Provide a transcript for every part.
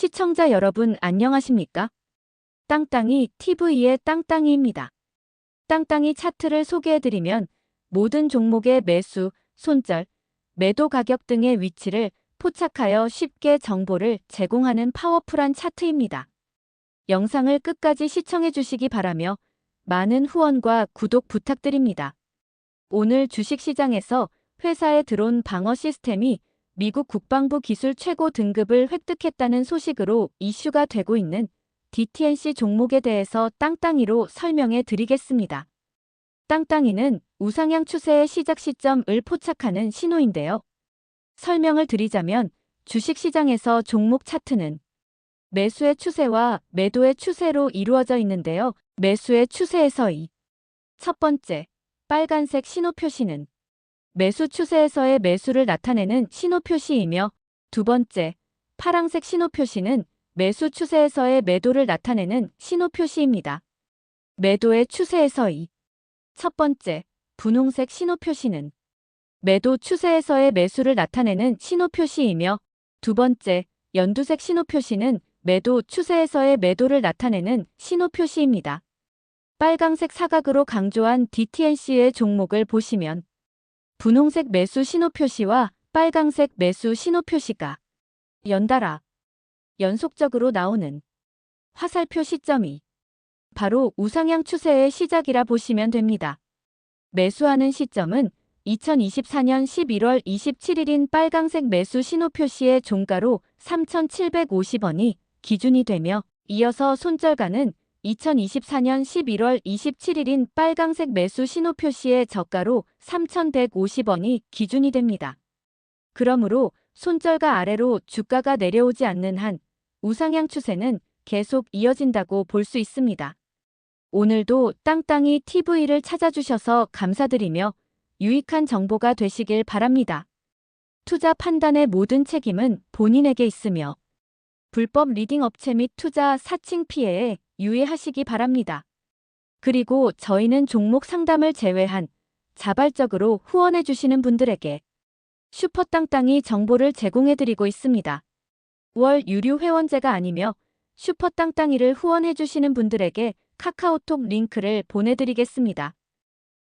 시청자 여러분 안녕하십니까? 땅땅이 TV의 땅땅이입니다. 땅땅이 차트를 소개해드리면 모든 종목의 매수, 손절, 매도 가격 등의 위치를 포착하여 쉽게 정보를 제공하는 파워풀한 차트입니다. 영상을 끝까지 시청해 주시기 바라며 많은 후원과 구독 부탁드립니다. 오늘 주식시장에서 회사에 들어온 방어 시스템이 미국 국방부 기술 최고 등급을 획득했다는 소식으로 이슈가 되고 있는 DTNC 종목에 대해서 땅땅이로 설명해 드리겠습니다. 땅땅이는 우상향 추세의 시작 시점을 포착하는 신호인데요. 설명을 드리자면 주식시장에서 종목 차트는 매수의 추세와 매도의 추세로 이루어져 있는데요. 매수의 추세에서 이첫 번째, 빨간색 신호 표시는 매수 추세에서의 매수를 나타내는 신호 표시이며 두 번째, 파랑색 신호 표시는 매수 추세에서의 매도를 나타내는 신호 표시입니다. 매도의 추세에서 이첫 번째, 분홍색 신호 표시는 매도 추세에서의 매수를 나타내는 신호 표시이며 두 번째, 연두색 신호 표시는 매도 추세에서의 매도를 나타내는 신호 표시입니다. 빨강색 사각으로 강조한 DTNC의 종목을 보시면 분홍색 매수 신호 표시와 빨강색 매수 신호 표시가 연달아 연속적으로 나오는 화살표 시점이 바로 우상향 추세의 시작이라 보시면 됩니다. 매수하는 시점은 2024년 11월 27일인 빨강색 매수 신호 표시의 종가로 3,750원이 기준이 되며 이어서 손절가는 2024년 11월 27일인 빨강색 매수 신호 표시의 저가로 3,150원이 기준이 됩니다. 그러므로 손절가 아래로 주가가 내려오지 않는 한 우상향 추세는 계속 이어진다고 볼 수 있습니다. 오늘도 땅땅이 TV를 찾아주셔서 감사드리며 유익한 정보가 되시길 바랍니다. 투자 판단의 모든 책임은 본인에게 있으며 불법 리딩 업체 및 투자 사칭 피해에 유의하시기 바랍니다. 그리고 저희는 종목 상담을 제외한 자발적으로 후원해 주시는 분들에게 슈퍼땅땅이 정보를 제공해 드리고 있습니다. 월 유료 회원제가 아니며 슈퍼땅땅이를 후원해 주시는 분들에게 카카오톡 링크를 보내드리겠습니다.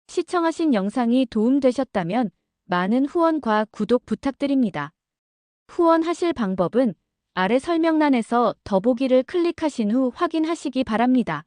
시청하신 영상이 도움되셨다면 많은 후원과 구독 부탁드립니다. 후원하실 방법은 아래 설명란에서 더보기를 클릭하신 후 확인하시기 바랍니다.